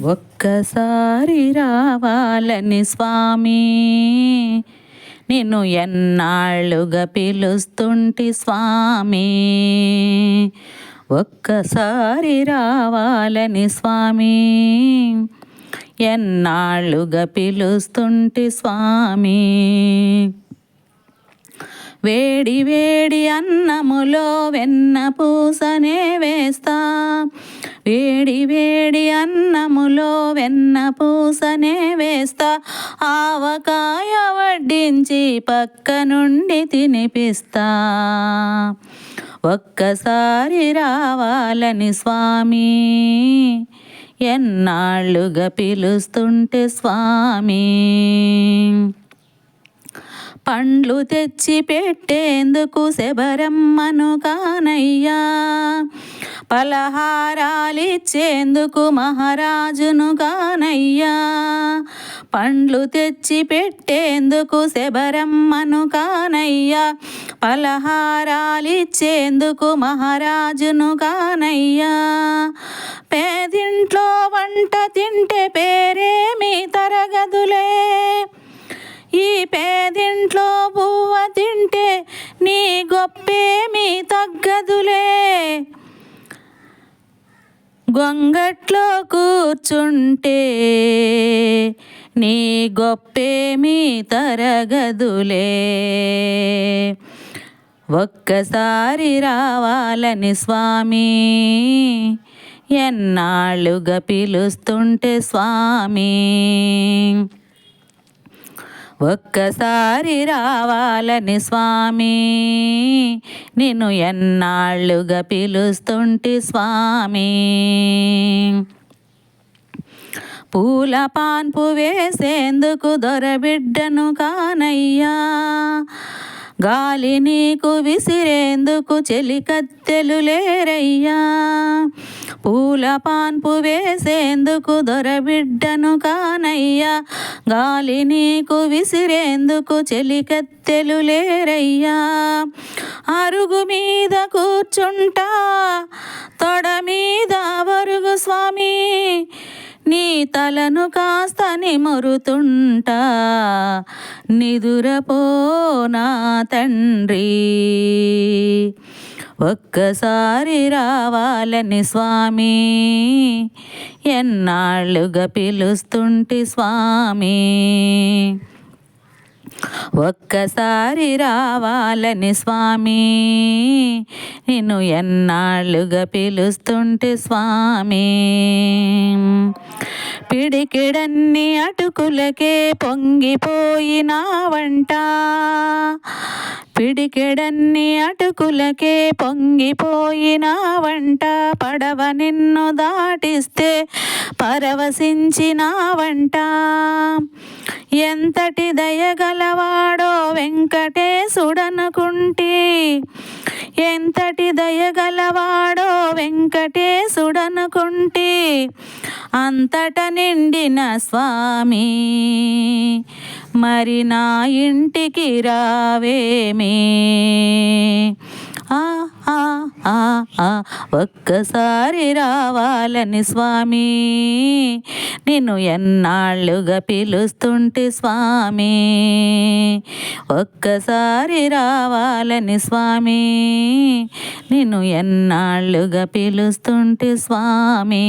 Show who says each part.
Speaker 1: ఒక్కసారి రావాలని స్వామి. నిన్ను ఎన్నాళ్ళుగా పిలుస్తుంటి స్వామి. ఒక్కసారి రావాలని స్వామి. ఎన్నాళ్ళుగా పిలుస్తుంటి స్వామి. వేడి వేడి అన్నములో వెన్న పూసనే వేస్తా. వేడి వేడి అన్నములో వెన్న పూసనే వేస్తా. ఆవకాయ వడ్డించి పక్క నుండి తినిపిస్తా. ఒక్కసారి రావాలని స్వామి ఎన్నాళ్ళుగా పిలుస్తుంటే స్వామి. పండ్లు తెచ్చి పెట్టేందుకు శబరమ్మను కానయ్యా. పలహారాలిచ్చేందుకు మహారాజును కానయ్యా. పండ్లు తెచ్చి పెట్టేందుకు శబరమ్మను కానయ్యా. పలహారాలిచ్చేందుకు మహారాజును కానయ్యా. పేదింట్లో వంట తింటే పేరేమి తరగదులే. ఈ పే గొప్పేమి తగ్గదులే. గొంగట్లో కూర్చుంటే నీ గొప్పేమి తరగదులే. ఒక్కసారి రావాలని స్వామి ఎన్నాళ్ళుగా పిలుస్తుంటే స్వామి. ఒక్కసారి రావాలని స్వామి. నిన్ను ఎన్నాళ్ళుగా పిలుస్తుంటి స్వామి. పూల పాన్పు వేసేందుకు దొరబిడ్డను కానయ్యా. గాలి నీకు విసిరేందుకు చెలికత్తెలు లేరయ్యా. పూల పాన్పు వేసేందుకు దొరబిడ్డను కానయ్యా. గాలి నీకు విసిరేందుకు చెలికత్తెలు లేరయ్యా. అరుగు మీద కూర్చుంటా తొడ మీద వరుగు స్వామి. నీ తలను కాస్త నిమురుతుంటా నిదురపో నా తండ్రి. ఒక్కసారి రావాలని స్వామి. ఎన్నాళ్ళుగా పిలుస్తుంటి స్వామి. ఒక్కసారి రావాలని స్వామి. నిన్ను ఎన్నాళ్ళుగా పిలుస్తుంటే స్వామి. పిడికిడన్ని అటుకులకే పొంగిపోయినావంట పిడికెడన్ని అటుకులకే పొంగిపోయినావంట పడవ నిన్ను దాటిస్తే పరవశించినావంట ఎంతటి దయగలవాడో వెంకటేశుడనుకుంటి. ఎంతటి దయగలవాడో వెంకటేశుడనుకుంటి. అంతట నిండిన స్వామి మరి నా ఇంటికి రావేమే? ఆ ఒక్కసారి రావాలని స్వామి నిన్ను ఎన్నాళ్ళుగా పిలుస్తుంటే స్వామి ఒక్కసారి రావాలని స్వామి నిన్ను ఎన్నాళ్ళుగా పిలుస్తుంటే స్వామి.